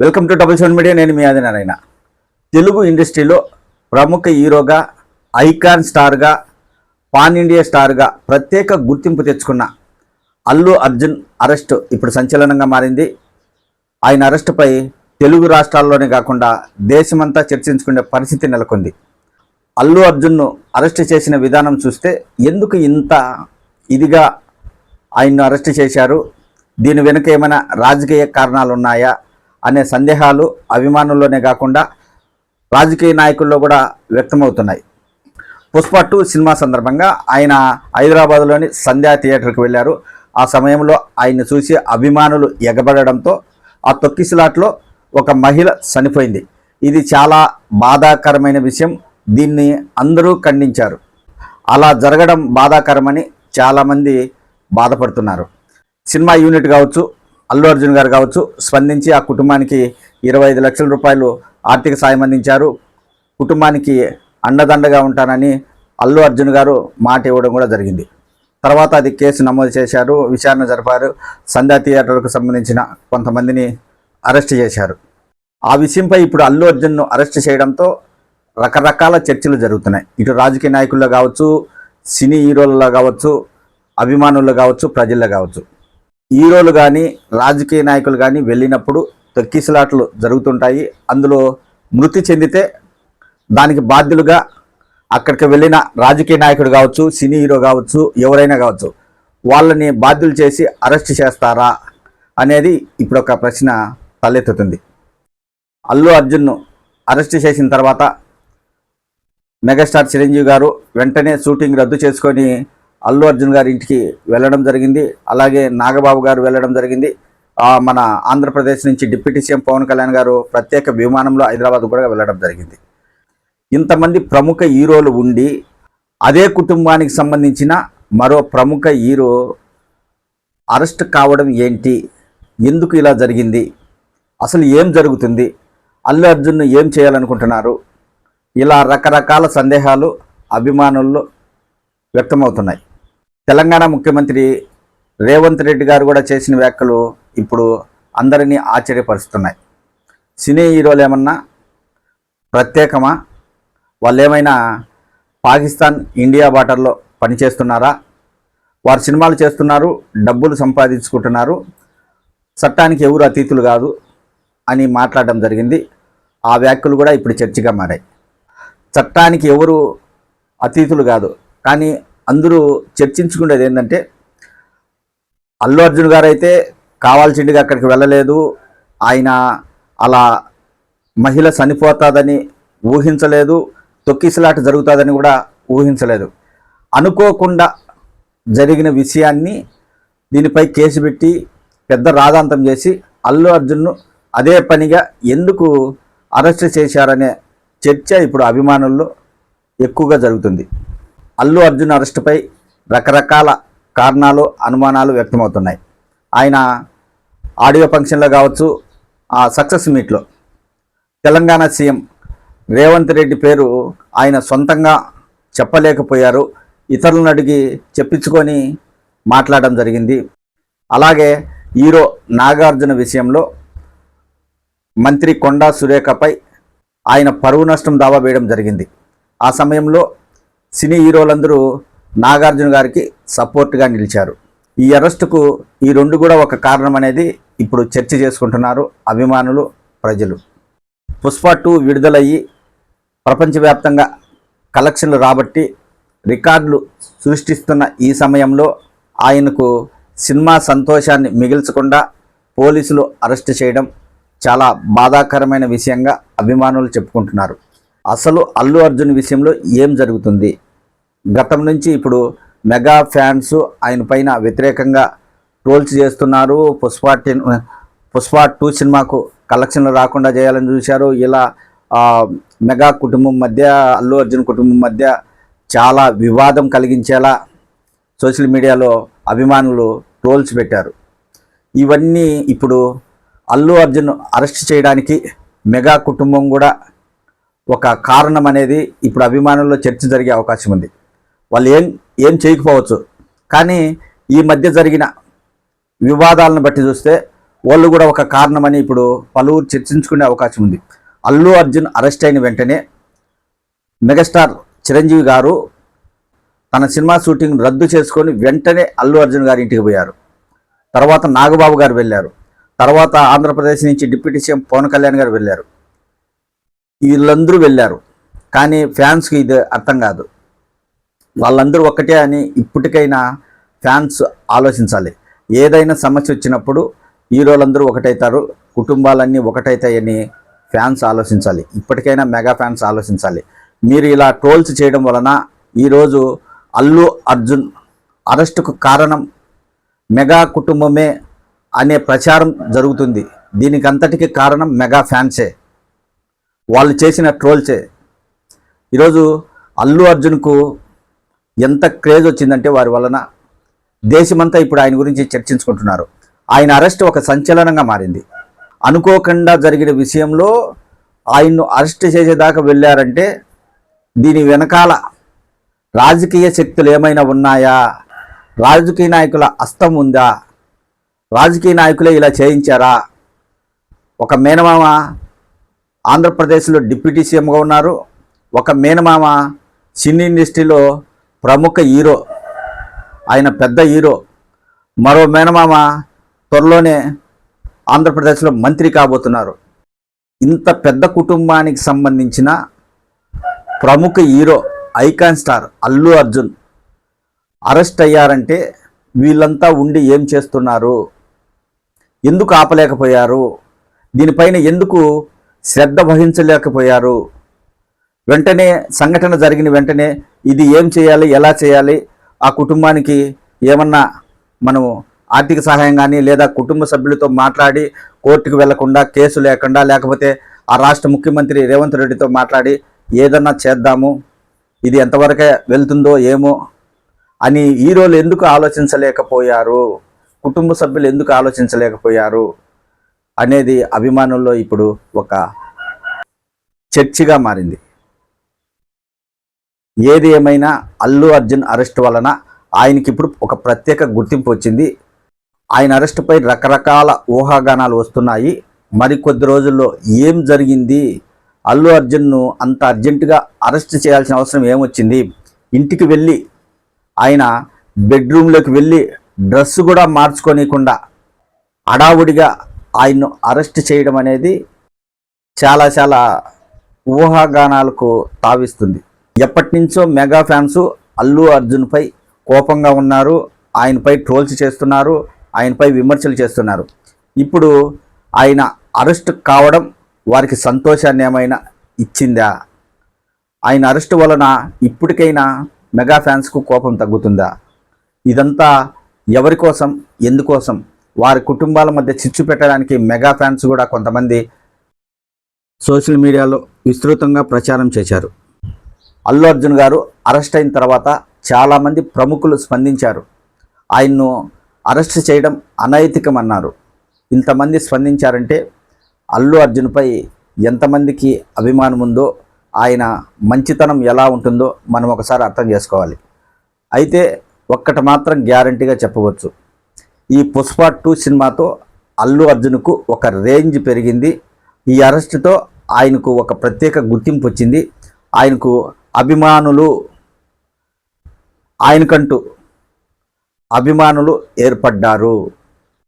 Welcome to double seven media నేను మీ ఆదినారాయణ తెలుగు ఇండస్ట్రీలో ప్రముఖ హీరోగా ఐకాన్ స్టార్గా పాన్ ఇండియా స్టార్గా ప్రత్యేక గుర్తింపు తెచ్చుకున్న అల్లు అర్జున్ అరెస్ట్ ఇప్పుడు సంచలనంగా మారింది. ఆయన అరెస్టుపై తెలుగు రాష్ట్రాల్లోనే కాకుండా దేశమంతా చర్చించుకునే పరిస్థితి నెలకొంది. అల్లు అర్జున్ను అరెస్ట్ చేసిన విధానం చూస్తే ఎందుకు ఇంత ఇదిగా ఆయన్ను అరెస్ట్ చేశారు? దీని వెనుక ఏమైనా రాజకీయ కారణాలు ఉన్నాయా అనే సందేహాలు అభిమానుల్లోనే కాకుండా రాజకీయ నాయకుల్లో కూడా వ్యక్తమవుతున్నాయి. పుష్ప టూ సినిమా సందర్భంగా ఆయన హైదరాబాద్లోని సంధ్యా థియేటర్కి వెళ్ళారు. ఆ సమయంలో ఆయన్ని చూసి అభిమానులు ఎగబడడంతో ఆ తొక్కిసలాట్లో ఒక మహిళ చనిపోయింది. ఇది చాలా బాధాకరమైన విషయం. దీన్ని అందరూ ఖండించారు. అలా జరగడం బాధాకరమని చాలామంది బాధపడుతున్నారు. సినిమా యూనిట్ కావచ్చు అల్లు అర్జున్ గారు కావచ్చు స్పందించి ఆ కుటుంబానికి ఇరవై ఐదు లక్షల రూపాయలు ఆర్థిక సాయం అందించారు. కుటుంబానికి అండదండగా ఉంటానని అల్లు అర్జున్ గారు మాట ఇవ్వడం కూడా జరిగింది. తర్వాత అది కేసు నమోదు చేశారు విచారణ జరిపారు. సంధ్యా థియేటర్కు సంబంధించిన కొంతమందిని అరెస్ట్ చేశారు. ఆ విషయంపై ఇప్పుడు అల్లు అర్జున్ను అరెస్ట్ చేయడంతో రకరకాల చర్చలు జరుగుతున్నాయి. ఇటు రాజకీయ నాయకుల్లో కావచ్చు సినీ హీరోలలో కావచ్చు అభిమానుల్లో కావచ్చు ప్రజల్లో కావచ్చు. హీరోలు కానీ రాజకీయ నాయకులు కానీ వెళ్ళినప్పుడు తొక్కిసలాట్లు జరుగుతుంటాయి. అందులో మృతి చెందితే దానికి బాధ్యులుగా అక్కడికి వెళ్ళిన రాజకీయ నాయకుడు కావచ్చు సినీ హీరో కావచ్చు ఎవరైనా కావచ్చు వాళ్ళని బాధ్యులు చేసి అరెస్ట్ చేస్తారా అనేది ఇప్పుడు ఒక ప్రశ్న తలెత్తుతుంది. అల్లు అర్జున్ను అరెస్ట్ చేసిన తర్వాత మెగాస్టార్ చిరంజీవి గారు వెంటనే షూటింగ్ రద్దు చేసుకొని అల్లు అర్జున్ గారి ఇంటికి వెళ్ళడం జరిగింది. అలాగే నాగబాబు గారు వెళ్ళడం జరిగింది. మన ఆంధ్రప్రదేశ్ నుంచి డిప్యూటీ సీఎం పవన్ కళ్యాణ్ గారు ప్రత్యేక విమానంలో హైదరాబాద్ కూడా వెళ్ళడం జరిగింది. ఇంతమంది ప్రముఖ హీరోలు ఉండి అదే కుటుంబానికి సంబంధించిన మరో ప్రముఖ హీరో అరెస్ట్ కావడం ఏంటి? ఎందుకు ఇలా జరిగింది? అసలు ఏం జరుగుతుంది? అల్లు అర్జున్ను ఏం చేయాలనుకుంటున్నారు? ఇలా రకరకాల సందేహాలు అభిమానుల్లో వ్యక్తమవుతున్నాయి. తెలంగాణ ముఖ్యమంత్రి రేవంత్ రెడ్డి గారు కూడా చేసిన వ్యాఖ్యలు ఇప్పుడు అందరినీ ఆశ్చర్యపరుస్తున్నాయి. సినీ హీరోలు ఏమన్నా ప్రత్యేకమా? వాళ్ళు ఏమైనా పాకిస్తాన్ ఇండియా బార్డర్లో పనిచేస్తున్నారా? వారు సినిమాలు చేస్తున్నారు డబ్బులు సంపాదించుకుంటున్నారు చట్టానికి ఎవరు అతీతులు కాదు అని మాట్లాడడం జరిగింది. ఆ వ్యాఖ్యలు కూడా ఇప్పుడు చర్చగా మారాయి. చట్టానికి ఎవరు అతీతులు కాదు కానీ అందరూ చర్చించుకునేది ఏంటంటే అల్లు అర్జున్ గారు అయితే అక్కడికి వెళ్ళలేదు ఆయన అలా మహిళ చనిపోతుందని ఊహించలేదు తొక్కిసలాట జరుగుతుందని కూడా ఊహించలేదు. అనుకోకుండా జరిగిన విషయాన్ని దీనిపై కేసు పెట్టి పెద్ద రాదాంతం చేసి అల్లు అర్జున్ను అదే పనిగా ఎందుకు అరెస్ట్ చేశారనే చర్చ ఇప్పుడు అభిమానుల్లో ఎక్కువగా జరుగుతుంది. అల్లు అర్జున్ అరెస్టుపై రకరకాల కారణాలు అనుమానాలు వ్యక్తమవుతున్నాయి. ఆయన ఆడియో ఫంక్షన్లో కావచ్చు ఆ సక్సెస్ మీట్లో. తెలంగాణ సీఎం రేవంత్ రెడ్డి పేరు ఆయన సొంతంగా చెప్పలేకపోయారు. ఇతరులను అడిగి చెప్పించుకొని మాట్లాడడం జరిగింది. అలాగే హీరో నాగార్జున విషయంలో మంత్రి కొండా సురేఖపై ఆయన పరువు నష్టం దావా వేయడం జరిగింది. ఆ సమయంలో సినీ హీరోలందరూ నాగార్జున గారికి సపోర్ట్గా నిలిచారు. ఈ అరెస్టుకు ఈ రెండు కూడా ఒక కారణం అనేది ఇప్పుడు చర్చ చేసుకుంటున్నారు అభిమానులు ప్రజలు. పుష్ప టూ విడుదలయ్యి ప్రపంచవ్యాప్తంగా కలెక్షన్లు రాబట్టి రికార్డులు సృష్టిస్తున్న ఈ సమయంలో ఆయనకు సినిమా సంతోషాన్ని మిగిల్చకుండా పోలీసులు అరెస్ట్ చేయడం చాలా బాధాకరమైన విషయంగా అభిమానులు చెప్పుకుంటున్నారు. అసలు అల్లు అర్జున్ విషయంలో ఏం జరుగుతుంది? గతం నుంచి ఇప్పుడు మెగా ఫ్యాన్స్ ఆయన పైన వ్యతిరేకంగా ట్రోల్స్ చేస్తున్నారు. పుష్ప టెన్ పుష్ప టూ సినిమాకు కలెక్షన్లు రాకుండా చేయాలని చూశారు. ఇలా మెగా కుటుంబం మధ్య అల్లు అర్జున్ కుటుంబం మధ్య చాలా వివాదం కలిగించేలా సోషల్ మీడియాలో అభిమానులు ట్రోల్స్ పెట్టారు. ఇవన్నీ ఇప్పుడు అల్లు అర్జున్ అరెస్ట్ చేయడానికి మెగా కుటుంబం కూడా ఒక కారణం అనేది ఇప్పుడు అభిమానుల్లో చర్చ జరిగే అవకాశం ఉంది. వాళ్ళు ఏం ఏం చేయకపోవచ్చు. కానీ ఈ మధ్య జరిగిన వివాదాలను బట్టి చూస్తే వాళ్ళు కూడా ఒక కారణమని ఇప్పుడు పలువురు చర్చించుకునే అవకాశం ఉంది. అల్లు అర్జున్ అరెస్ట్ అయిన వెంటనే మెగాస్టార్ చిరంజీవి గారు తన సినిమా షూటింగ్ రద్దు చేసుకొని వెంటనే అల్లు అర్జున్ గారి ఇంటికి పోయారు. తర్వాత నాగబాబు గారు వెళ్ళారు. తర్వాత ఆంధ్రప్రదేశ్ నుంచి డిప్యూటీ సీఎం పవన్ కళ్యాణ్ గారు వెళ్ళారు. వీళ్ళందరూ వెళ్ళారు. కానీ ఫ్యాన్స్కి ఇది అర్థం కాదు. వాళ్ళందరూ ఒక్కటే అని ఇప్పటికైనా ఫ్యాన్స్ ఆలోచించాలి. ఏదైనా సమస్య వచ్చినప్పుడు హీరోలందరూ ఒకటవుతారు కుటుంబాలన్నీ ఒకటవుతాయని ఫ్యాన్స్ ఆలోచించాలి. ఇప్పటికైనా మెగా ఫ్యాన్స్ ఆలోచించాలి. మీరు ఇలా ట్రోల్స్ చేయడం వలన ఈరోజు అల్లు అర్జున్ అరెస్టుకు కారణం మెగా కుటుంబమే అనే ప్రచారం జరుగుతుంది. దీనికి అంతటికి కారణం మెగా ఫ్యాన్సే. వాళ్ళు చేసిన ట్రోల్చే ఈరోజు అల్లు అర్జున్కు ఎంత క్రేజ్ వచ్చిందంటే వారి వలన దేశమంతా ఇప్పుడు ఆయన గురించి చర్చించుకుంటున్నారు. ఆయన అరెస్ట్ ఒక సంచలనంగా మారింది. అనుకోకుండా జరిగిన విషయంలో ఆయన్ను అరెస్ట్ చేసేదాకా వెళ్ళారంటే దీని వెనకాల రాజకీయ శక్తులు ఏమైనా ఉన్నాయా? రాజకీయ నాయకుల అస్తం ఉందా? రాజకీయ నాయకులే ఇలా చేయించారా? ఒక మేనమామ ఆంధ్రప్రదేశ్లో డిప్యూటీ సీఎంగా ఉన్నారు. ఒక మేనమామ సినీ ఇండస్ట్రీలో ప్రముఖ హీరో ఆయన పెద్ద హీరో. మరో మేనమామ త్వరలోనే ఆంధ్రప్రదేశ్లో మంత్రి కాబోతున్నారు. ఇంత పెద్ద కుటుంబానికి సంబంధించిన ప్రముఖ hero icon star Allu Arjun arrest అయ్యారంటే వీళ్ళంతా ఉండి ఏం చేస్తున్నారు? ఎందుకు ఆపలేకపోయారు? దీనిపైన ఎందుకు శ్రద్ధ వహించలేకపోయారు. వెంటనే సంఘటన జరిగిన వెంటనే ఇది ఏం చేయాలి ఎలా చేయాలి ఆ కుటుంబానికి ఏమన్నా మనము ఆర్థిక సహాయం కానీ లేదా కుటుంబ సభ్యులతో మాట్లాడి కోర్టుకు వెళ్ళకుండా కేసు లేకుండా లేకపోతే ఆ రాష్ట్ర ముఖ్యమంత్రి రేవంత్ రెడ్డితో మాట్లాడి ఏదన్నా చేద్దాము ఇది ఎంతవరకే వెళ్తుందో ఏమో అని ఈరోజు ఎందుకు ఆలోచించలేకపోయారు? కుటుంబ సభ్యులు ఎందుకు ఆలోచించలేకపోయారు? అనేది అభిమానుల్లో ఇప్పుడు ఒక చర్చిగా మారింది. ఏది ఏమైనా అల్లు అర్జున్ అరెస్ట్ వలన ఆయనకి ఇప్పుడు ఒక ప్రత్యేక గుర్తింపు వచ్చింది. ఆయన అరెస్టుపై రకరకాల ఊహాగానాలు వస్తున్నాయి. మరి కొద్ది రోజుల్లో ఏం జరిగింది? అల్లు అర్జున్ను అంత అర్జెంటుగా అరెస్ట్ చేయాల్సిన అవసరం ఏమొచ్చింది? ఇంటికి వెళ్ళి ఆయన బెడ్రూమ్లోకి వెళ్ళి డ్రెస్ కూడా మార్చుకోనికుండా అడావుడిగా ఆయన్ను అరెస్ట్ చేయడం అనేది చాలా చాలా ఊహాగానాలకు తావిస్తుంది. ఎప్పటి నుంచో మెగా ఫ్యాన్స్ అల్లు అర్జున్పై కోపంగా ఉన్నారు. ఆయనపై ట్రోల్స్ చేస్తున్నారు. ఆయనపై విమర్శలు చేస్తున్నారు. ఇప్పుడు ఆయన అరెస్ట్ కావడం వారికి సంతోషాన్ని ఏమైనా ఇచ్చిందా? ఆయన అరెస్ట్ వలన ఇప్పటికైనా మెగా ఫ్యాన్స్కు కోపం తగ్గుతుందా? ఇదంతా ఎవరి కోసం? ఎందుకోసం? వారి కుటుంబాల మధ్య చిచ్చు పెట్టడానికి మెగా ఫ్యాన్స్ కూడా కొంతమంది సోషల్ మీడియాలో విస్తృతంగా ప్రచారం చేశారు. అల్లు అర్జున్ గారు అరెస్ట్ అయిన తర్వాత చాలామంది ప్రముఖులు స్పందించారు. ఆయన్ను అరెస్ట్ చేయడం అనైతికం అన్నారు ఇంతమంది స్పందించారంటే అల్లు అర్జున్పై ఎంతమందికి అభిమానం ఉందో ఆయన మంచితనం ఎలా ఉంటుందో మనం ఒకసారి అర్థం చేసుకోవాలి. అయితే ఒక్కటి మాత్రం గ్యారంటీగా చెప్పవచ్చు. ఈ పుష్ప టూ సినిమాతో అల్లు అర్జున్కు ఒక రేంజ్ పెరిగింది. ఈ అరెస్టుతో ఆయనకు ఒక ప్రత్యేక గుర్తింపు వచ్చింది. ఆయనకు అభిమానులు ఆయనకంటూ అభిమానులు ఏర్పడ్డారు.